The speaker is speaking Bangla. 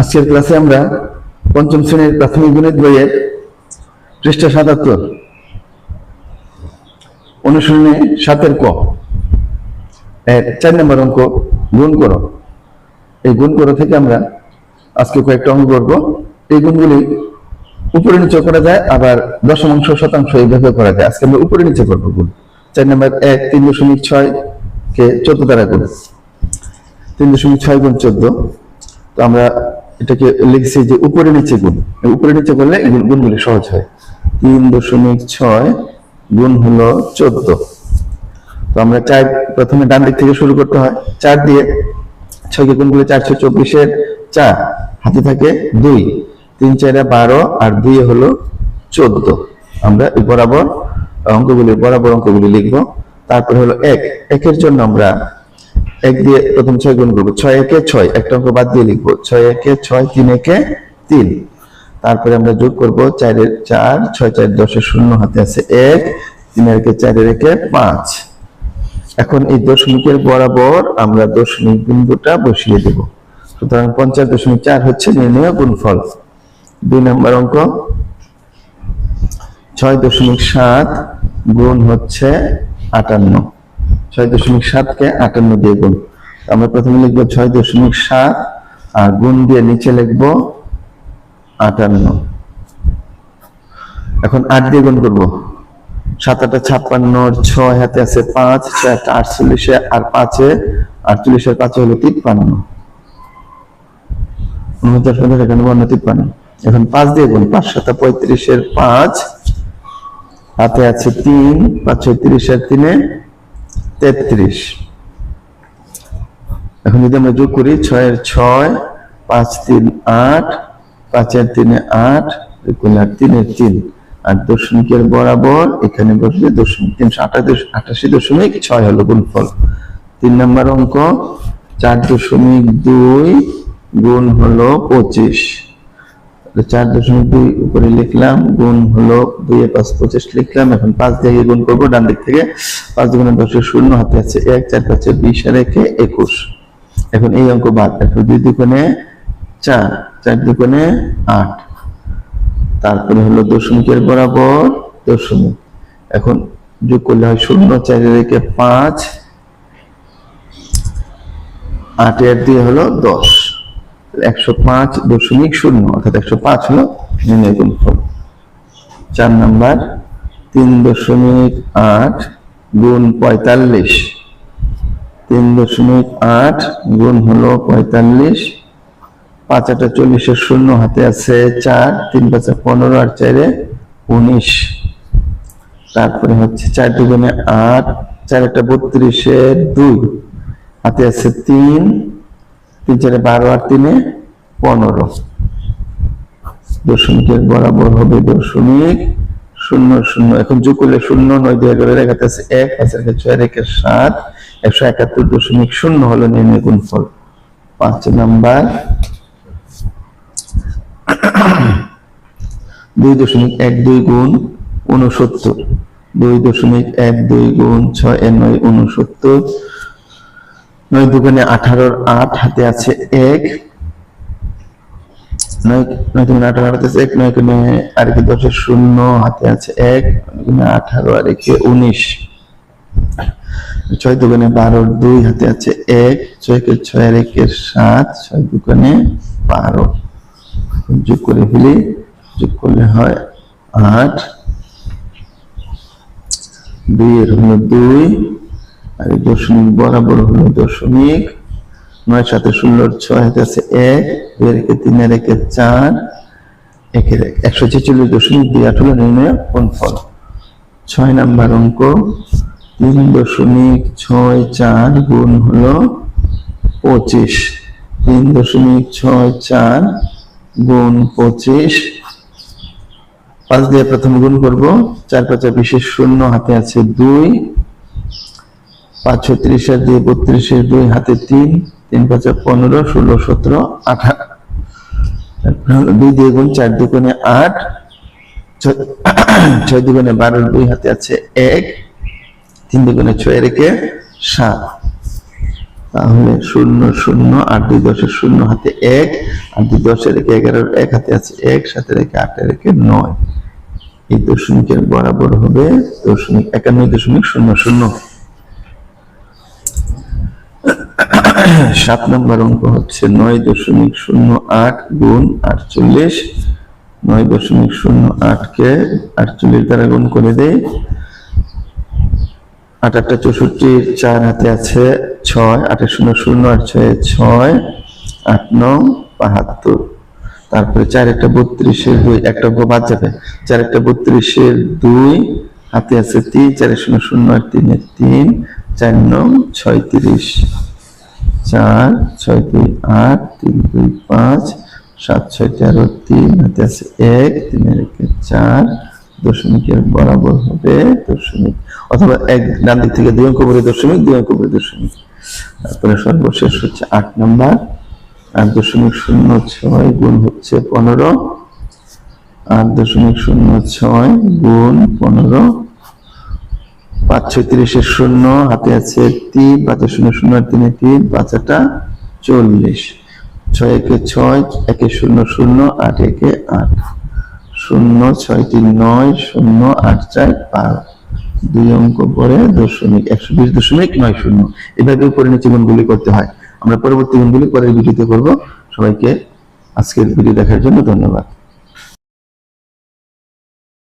আজকের ক্লাসে আমরা পঞ্চম শ্রেণির প্রাথমিক গণিত বইয়ের পৃষ্ঠা সাতাত্তর, অনুশীলনে সাতের ক, এর চার নম্বর অঙ্ক গুণ করো। এই গুণ করো থেকে আমরা আজকে কয়েকটা অঙ্ক করব। এই গুণগুলি উপরে নিচে করা যায়, আবার দশমাংশ শতাংশ এইভাবে করা যায়। আজকে আমরা উপরে নিচে করব গুণ। চার নম্বর এক, তিন দশমিক ছয় কে চোদ্দ দ্বারা গুণ। তিন দশমিক ছয় গুণ চোদ্দ। তো আমরা এটাকে লিখছি যে উপরে নিচে গুণ। উপরে নিচে করলে গুণ- গুণগুলি সহজ হয়। তিন দশমিক ছয় গুণ হলো চোদ্দ। তো আমরা চার, প্রথমে ডান দিক থেকে শুরু করতে হয়। চার দিয়ে ছয়কে গুণ করলে চারশো চব্বিশের চার। হাতে থাকে দুই। তিন, চারে বারো আর দুই হলো চোদ্দ। আমরা বরাবর অঙ্কগুলি বরাবর অঙ্কগুলি লিখব। তারপরে হলো এক। একের জন্য আমরা এক দিয়ে প্রথম ছয় গুণ করব। ছয় একে ছয়, একটা অঙ্ক বাদ দিয়ে লিখব। ছয় একে ছয়, তিন একে তিন। তারপরে আমরা যোগ করব চারের চার, ছয় চার দশের শূন্য হাতে আছে এক, তিন একে চারের একে পাঁচ। এখন এই দশমিকের বরাবর আমরা দশমিক বিন্দুটা বসিয়ে দেব। সুতরাং পঞ্চাশ দশমিক চার হচ্ছে নির্ণয় গুণফল। দুই নম্বর অঙ্ক। ছয় দশমিক সাত গুণ হচ্ছে আটান্ন। ছয় দশমিক সাতকে আটান্ন দিয়ে গুণ। আমরা প্রথমে লিখব ছয় দশমিক সাত আর গুণ দিয়ে নিচে লিখব আটান্ন। এখন আট দিয়ে গুণ করব। সাত আটা ছাপ্পান্নর ছয় হাতে আছে পাঁচ, ছয় আটটা আটচল্লিশে আর পাঁচে আটচল্লিশের পাঁচে হলো তিপ্পান্ন। তিপ্পান্ন। এখন পাঁচ দিয়ে গুণ, পাঁচ সাতা পঁয়ত্রিশের পাঁচ, হাতে আছে তিন, পাঁচ ছয় ছয়ত্রিশের তিনে তেত্রিশ। এখন যদি আমরা যোগ করি, ছয়ের ছয়, পাঁচ তিন আট, পাঁচের তিনে আট আট তিনের তিন। আর দশমিকের বরাবর এখানে বসলে দশমিক তিনশো আটাশ, আটাশি দশমিক ছয় হলো গুণফল। তিন নম্বর অঙ্ক, চার দশমিক দুই গুণ হলো পঁচিশ। চার দশমিক দুই উপরে লিখলাম, গুণ হলো দুই পাঁচ পঁচিশ লিখলাম, এখন পাঁচ দিয়ে গুণ করব, ডান দিক থেকে পাঁচ দুগুণে দশের শূন্য, হাতে আছে এক, চার পাঁচে বিশ আর একে একুশ। এখন এই অঙ্ক বাদ, এখন দুই দুগুণে চার চার দুগুণে আট। তারপরে হলো দশমিকের বরাবর দশমিক। এখন যোগ করলে হয় শূন্য চারের একে পাঁচ আটের দিয়ে হলো দশ। একশো পাঁচ দশমিক শূন্য অর্থাৎ একশো পাঁচ হলো নির্ণয় গুণফল। চার নাম্বার, তিন দশমিক আট গুণ পঁয়তাল্লিশ। তিন দশমিক আট গুণ হলো পঁয়তাল্লিশ। পাঁচ আটা চল্লিশের শূন্য হাতে আছে চার, তিন পাঁচা পনেরো আর চারে উনিশ। তারপরে হচ্ছে চার দুগুণে আট, চার একটা বত্রিশের দুই। হাতে আছে তিন তিন চারে বারো আর তিনে পনেরো। দশমিকের বরাবর হবে দশমিক শূন্য শূন্য। এখন যোগ করলে শূন্য নয়, দুই এগারো রেখাতে আছে এক, পাঁচ রেখে ছয় রেখে সাত, একশো একাত্তর দশমিক শূন্য হলো নির্ণয় গুণফল। পাঁচ নাম্বার। দুই দশমিক এক দুই গুণ উনসত্তর দুই দশমিক এক দুই গুণ ছয় নয় উনসত্তর নয় দুগুণে আঠারোর আট হাতে আছে এক। ছয় ছয় সাত, ছয় বারো। যোগ করে ফেলি, যোগ করলে হয় আট। দুই এর হলো দুই আর এই দশমিক বরাবর হলো দশমিক। নয় সাথে ষোলোর ছয় হাতে আছে এক, দুই রেখে তিন রেখে চার একের এক একশো ছেচল্লিশ দশমিক দুই আট হলো নির্ণয় ফল ছয় নাম্বার অঙ্ক, তিন দশমিক ছয় চার গুণ হলো পঁচিশ। তিন দশমিক ছয় চার গুণ পঁচিশ। পাঁচ দিয়ে প্রথম গুণ করব, চার পাঁচা বিশেষ শূন্য, হাতে আছে দুই। পাঁচ ছত্রিশের দুই বত্রিশের দুই হাতে তিন তিন পাঁচা পনেরো, ষোলো, সতেরো, আঠারো। দুই দিয়ে গুণ চার দুগুণে আট, ছয়- ছয় দুগুণে বারো, দুই হাতে আছে এক, তিন দুগুণে ছয় রেখে সাত। তাহলে শূন্য শূন্য, আট দুই দশের শূন্য হাতে এক আর দুই দশের রেখে এগারোর এক হাতে আছে এক সাথে রেখে আটে রেখে নয়। এই দশমিকের বরাবর হবে দশমিক একান্ন দশমিক শূন্য শূন্য। সাত নম্বর অঙ্ক হচ্ছে নয় দশমিক শূন্য আট গুণ আটচল্লিশ। নয় দশমিক শূন্য আটকে আটচল্লিশ দ্বারা গুণ করে দেয় আট আটটা চৌষট্টির চার হাতে আছে ছয়, আটের শূন্য শূন্য, আট ছয় ছয়, আট নং বাহাত্তর। তারপরে চার একটা বত্রিশের দুই, একটা অঙ্ক বাদ যাবে। চার একটা বত্রিশের দুই, হাতে আছে তিন, চারের শূন্য শূন্য আট তিনের তিন, চার নং ছয়ত্রিশ। চার, ছয়, দুই, আট, তিন, দুই, পাঁচ, সাত, ছয়, তেরো, তিন, হাতে আছে এক, তিনের একে চার, দশমিকের বরাবর হবে দশমিক, অথবা এক ডান দিক থেকে দুই অঙ্ক করে দশমিক, দুই অঙ্ক করে দশমিক। তারপরে সর্বশেষ হচ্ছে আট নাম্বার, আট দশমিক শূন্য ছয় গুণ হচ্ছে পনেরো, আট দশমিক শূন্য ছয় গুণ পনেরো পাঁচ ছত্রিশের শূন্য, হাতে আছে তিন, পাঁচের শূন্য শূন্য তিনে তিন পাঁচাটা চল্লিশ। ছয় একে ছয়, একে শূন্য শূন্য, আট একে আট। শূন্য, ছয় তিন নয়, শূন্য, আট চার বারো দুই অঙ্ক পরে দশমিক, একশো বিশ দশমিক নয় শূন্য। এভাবে উপরে নিচে গুণগুলি করতে হয়। আমরা পরবর্তী গুণগুলি পরের ভিডিওতে করব। সবাইকে আজকের ভিডিও দেখার জন্য ধন্যবাদ।